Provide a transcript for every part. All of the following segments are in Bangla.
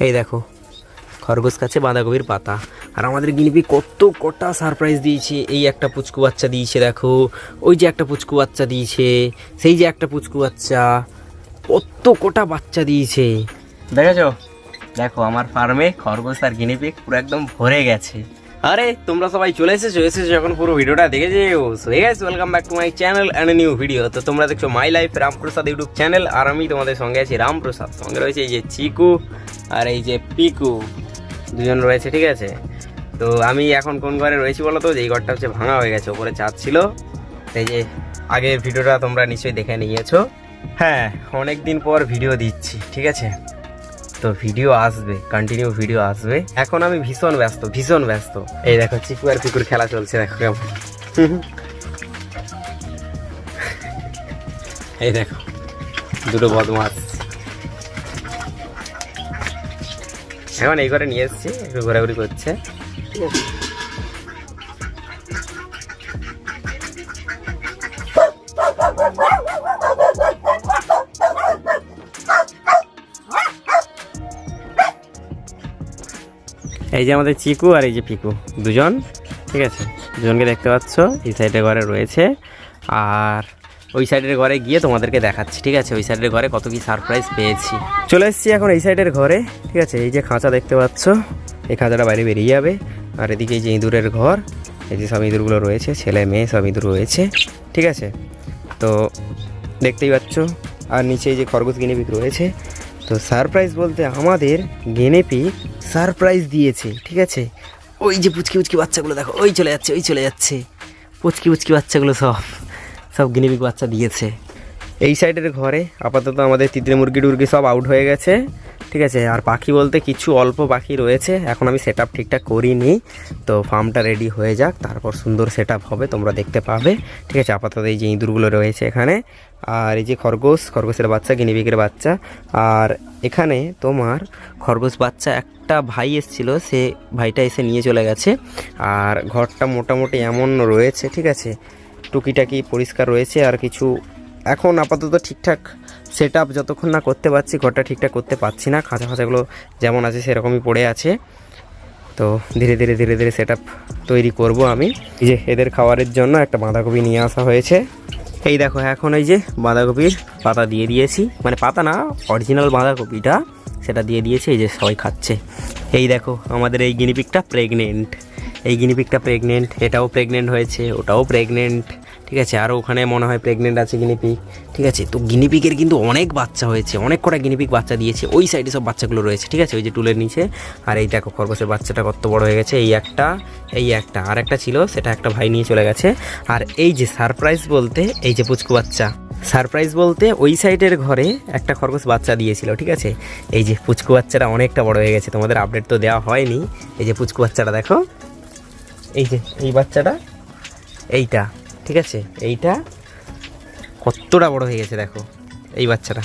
এই দেখো, খরগোশ কাছে বাঁধাকপির পাতা। আর আমাদের গিনিপি কত কটা সারপ্রাইজ দিয়েছে। এই একটা পুচকু বাচ্চা দিয়েছে, দেখো। ওই যে একটা পুচকু বাচ্চা দিয়েছে, সেই যে একটা পুচকু বাচ্চা। কত কটা বাচ্চা দিয়েছে। দেখেছ? দেখো, আমার ফার্মে খরগোশ আর গিনিপিক পুরো একদম ভরে গেছে। আরে তোমরা সবাই চলে এসেছ এসেছ এখন পুরো ভিডিওটা দেখে যেও। So guys welcome back to my channel and new video তো তোমরা দেখছ my life Ramprasad YouTube channel আর আমি তোমাদের সঙ্গে আছি রামপ্রসাদ সঙ্গে রয়েছে এই যে চিকু আর এই যে পিকু দুজন রয়েছে ঠিক আছে? তো আমি এখন কোন ঘরে রয়েছি বলো তো যে এই ঘরটা হচ্ছে ভাঙা হয়ে গেছে ওপরে চাঁদ ছিল। এই যে আগের ভিডিওটা তোমরা নিশ্চয়ই দেখে নিয়েছো। হ্যাঁ। অনেক দিন পর ভিডিও দিচ্ছি ঠিক আছে? তো ভিডিও আসবে কন্টিনিউ ভিডিও আসবে। এখন আমি ভীষণ ব্যস্ত ভীষণ ব্যস্ত। এই দেখো, চিকু আর পিকুর খেলা চলছে, দেখো কেমন। এই দেখো, দুটো বদমাস। এখন এই করে নিয়ে এসছি, একটু ঘোরাঘুরি করছে। ঠিক আছে এই যে আমাদের চিকু আর এই যে পিকু, দুজন, ঠিক আছে? দুজনকে দেখতে পাচ্ছ, এই সাইডের ঘরে রয়েছে। আর ওই সাইডের ঘরে গিয়ে তোমাদেরকে দেখাচ্ছি, ঠিক আছে? ওই সাইডের ঘরে কত কি সারপ্রাইজ পেয়েছি। চলে এসেছি এখন এই সাইডের ঘরে, ঠিক আছে? এই যে খাঁচা দেখতে পাচ্ছ, এই খাঁচাটা বাইরে বেরিয়ে যাবে। আর এদিকে এই যে ইঁদুরের ঘর, এই যে সব ইঁদুরগুলো রয়েছে, ছেলে, মেয়ে, সব ইঁদুর রয়েছে, ঠিক আছে? তো দেখতেই পাচ্ছ, আর নিচে এই যে খরগোশ গিনিপিক রয়েছে তো সারপ্রাইজ বলতে আমাদের গেনেপি সারপ্রাইজ দিয়েছে, ঠিক আছে? ওই যে পুচকি পুচকি বাচ্চাগুলো দেখো, ওই চলে যাচ্ছে, ওই চলে যাচ্ছে। পুচকি পুচকি বাচ্চাগুলো সব সব গিনিপিক বাচ্চা দিয়েছে। এই সাইডের ঘরে আপাতত আমাদের তিতরে মুরগি টুরগি সব আউট হয়ে গেছে। ঠিক আছে, আর পাখি বলতে কিছু অল্প পাখি রয়েছে, এখন আমি সেট আপ ঠিকঠাক করিনি। তো ফার্মটা রেডি হয়ে যাক, তারপর সুন্দর সেট হবে, তোমরা দেখতে পাবে। ঠিক আছে, আপাতত এই যে ইঁদুরগুলো রয়েছে এখানে। আর এই যে খরগোশ, খরগোশের বাচ্চা গিনিপিকের বাচ্চা। আর এখানে তোমার খরগোশ বাচ্চা একটা ভাই এসেছিল, সে ভাইটা এসে নিয়ে চলে গেছে। আর ঘরটা মোটামুটি এমন রয়েছে, ঠিক আছে, টুকিটাকি পরিষ্কার রয়েছে, আর কিছু এখন আপাতত ঠিকঠাক সেট আপ যতক্ষণ না করতে পারছি, ঘরটা ঠিকঠাক করতে পারছি না, খাঁচা খাঁচাগুলো যেমন আছে সেরকমই পড়ে আছে। তো ধীরে ধীরে ধীরে ধীরে সেট তৈরি করব আমি। এই যে এদের খাবারের জন্য একটা বাঁধাকপি নিয়ে আসা হয়েছে। এই দেখো, এখন এই যে বাঁধাকপির পাতা দিয়ে দিয়েছি। মানে পাতা না অরিজিনাল বাঁধাকপিটা সেটা দিয়ে দিয়েছি, এই যে সবাই খাচ্ছে। এই দেখো, আমাদের এই গিনিপিকটা প্রেগনেন্ট এই গিনিপিকটা প্রেগনেন্ট এটাও প্রেগনেন্ট হয়েছে, ওটাও প্রেগনেন্ট ঠিক আছে? আরও ওখানে মনে হয় প্রেগনেন্ট আছে গিনিপিক ঠিক আছে? তো গিনিপিকের কিন্তু অনেক বাচ্চা হয়েছে, অনেক কটা গিনিপিক বাচ্চা দিয়েছে। ওই সাইডে সব বাচ্চাগুলো রয়েছে, ঠিক আছে? ওই যে টুলের নিচে। আর এই দেখো খরগোশের বাচ্চাটা কত বড় হয়ে গেছে। এই একটা এই একটা। আর একটা ছিল, সেটা একটা ভাই নিয়ে চলে গেছে। আর এই যে সারপ্রাইজ বলতে, এই যে পুচকু বাচ্চা। সারপ্রাইজ বলতে ওই সাইডের ঘরে একটা খরগোশ বাচ্চা দিয়েছিল, ঠিক আছে? এই যে পুচকু বাচ্চাটা অনেকটা বড় হয়ে গেছে। তোমাদের আপডেট তো দেওয়া হয়নি। এই যে পুচকু বাচ্চাটা দেখো। এই যে, এই বাচ্চাটা, এইটা। ঠিক আছে? এইটা কতটা বড় হয়ে গেছে দেখো, এই বাচ্চাটা।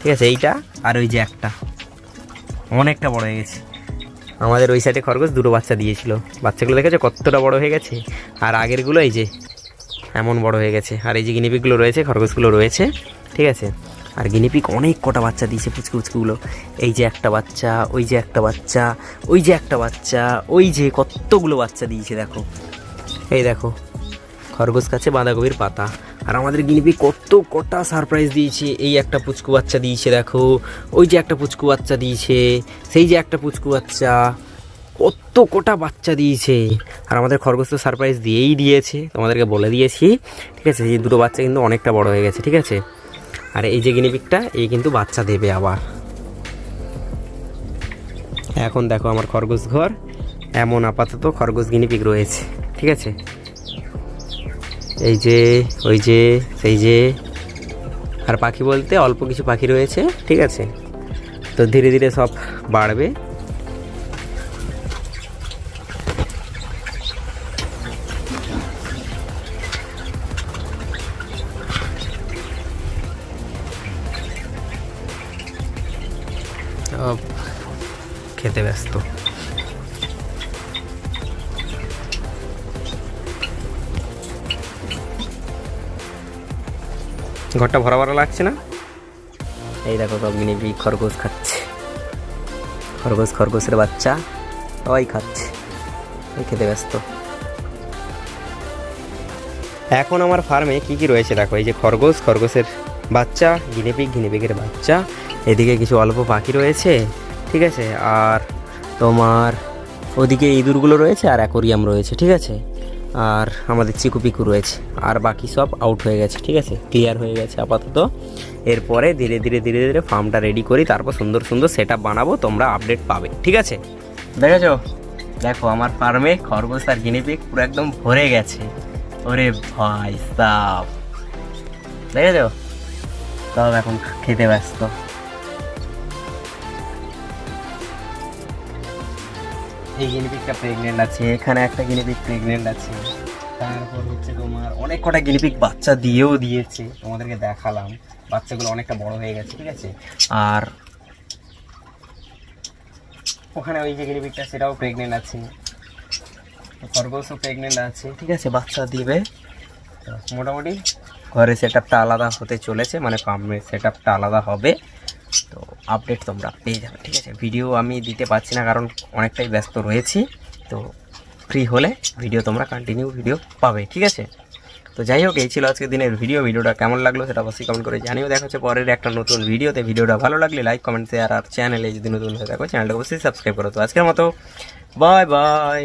ঠিক আছে, এইটা আর ওই যে একটা। অনেকটা বড় হয়ে গেছে। আমাদের ওই সাইডে খরগোশ দুটো বাচ্চা দিয়েছিল। বাচ্চাগুলো দেখেছ কতটা বড় হয়ে গেছে? আর আগেরগুলো এই যে, এমন বড় হয়ে গেছে। আর এই যে গিনিপিকগুলো রয়েছে, খরগোশগুলো রয়েছে। ঠিক আছে? আর গিনিপিক অনেক কটা বাচ্চা দিয়েছে পুচকু পুচকুগুলো। এই যে একটা বাচ্চা, ওই যে একটা বাচ্চা, ওই যে একটা বাচ্চা, ওই যে কতগুলো বাচ্চা দিয়েছে দেখো। এই দেখো খরগোশ কাছে বাঁধাকপির পাতা। আর আমাদের গিনিপি কত কটা সারপ্রাইজ দিয়েছে, এই একটা পুচকু বাচ্চা দিয়েছে, দেখো। ওই যে একটা পুচকু বাচ্চা দিয়েছে, সেই যে একটা পুচকু বাচ্চা, কত কটা বাচ্চা দিয়েছে। আর আমাদের খরগোশ তো সারপ্রাইজ দিয়েই দিয়েছে, তোমাদেরকে বলে দিয়েছি, ঠিক আছে? এই দুটো বাচ্চা কিন্তু অনেকটা বড় হয়ে গেছে, ঠিক আছে? আর এই যে গিনিপিকটা, এই কিন্তু বাচ্চা দেবে আবার। এখন দেখো আমার খরগোশ ঘর, এমন আপাতত খরগোশ গিনিপিক রয়েছে, ঠিক আছে? এই যে, ওই যে, সেই যে। আর পাখি বলতে অল্প কিছু পাখি রয়েছে, ঠিক আছে? তো ধীরে ধীরে সব বাড়বে। খেতে ব্যস্ত। ঘরটা ভরা ভরা লাগছে না? এই দেখো সব গিনিপি খরগোশ খাচ্ছে। খরগোশ খরগোশের বাচ্চা সবাই খাচ্ছে। খেতে ব্যস্ত। এখন আমার ফার্মে কি কি রয়েছে দেখো এই যে খরগোশ খরগোশের বাচ্চা গিনিপিগ গিনিপিগের বাচ্চা এদিকে কিছু অল্প পাখি রয়েছে ঠিক আছে? আর তোমার ওদিকে ইঁদুরগুলো রয়েছে আর অ্যাকোরিয়াম রয়েছে ঠিক আছে? আর আমাদের চিকু পিকু রয়েছে। আর বাকি সব আউট হয়ে গেছে, ঠিক আছে? ক্লিয়ার হয়ে গেছে আপাতত। এরপরে ধীরে ধীরে ধীরে ধীরে ফার্মটা রেডি করি, তারপর সুন্দর সুন্দর সেট বানাবো, তোমরা আপডেট পাবে, ঠিক আছে? দেখেছ? দেখো, আমার ফার্মে খরগোশ আর গিনিপিক পুরো একদম ভরে গেছে। ওরে ভাই সাপ দেখেছ? সব এখন খেতে ব্যস্ত। এই গিনিপিকটা প্রেগনেন্ট আছে, এখানে একটা গিনিপিক প্রেগনেন্ট আছে। তারপর হচ্ছে তোমার অনেক কটা গিনিপিক বাচ্চা দিয়েও দিয়েছে, তোমাদেরকে দেখালাম। বাচ্চাগুলো অনেকটা বড় হয়ে গেছে, ঠিক আছে? আর ওখানে ওই যে গিনিপিকটা সেটাও প্রেগনেন্ট আছে। খরগোশও প্রেগনেন্ট আছে, ঠিক আছে? বাচ্চা দিবে। মোটামুটি ঘরে সেট আলাদা হতে চলেছে মানে ফার্মের সেট আলাদা হবে। তো আপডেট তোমরা পেয়ে যাবে, ঠিক আছে? ভিডিও আমি দিতে পারছি না কারণ অনেকটাই ব্যস্ত রয়েছি, তো ফ্রি হলে ভিডিও তোমরা কন্টিনিউ ভিডিও পাবে, ঠিক আছে? তো যাই হোক, এই ছিল আজকের দিনের ভিডিও ভিডিওটা কেমন লাগল সেটা অবশ্যই কমেন্ট করে জানিও। দেখা হচ্ছে পরের একটা নতুন ভিডিওতে ভিডিওটা ভালো লাগলে লাইক কমেন্ট শেয়ার আর চ্যানেলে যদি নতুন হয়ে থাকো চ্যানেলটা অবশ্যই সাবস্ক্রাইব করো। তো আজকের মতো বাই বাই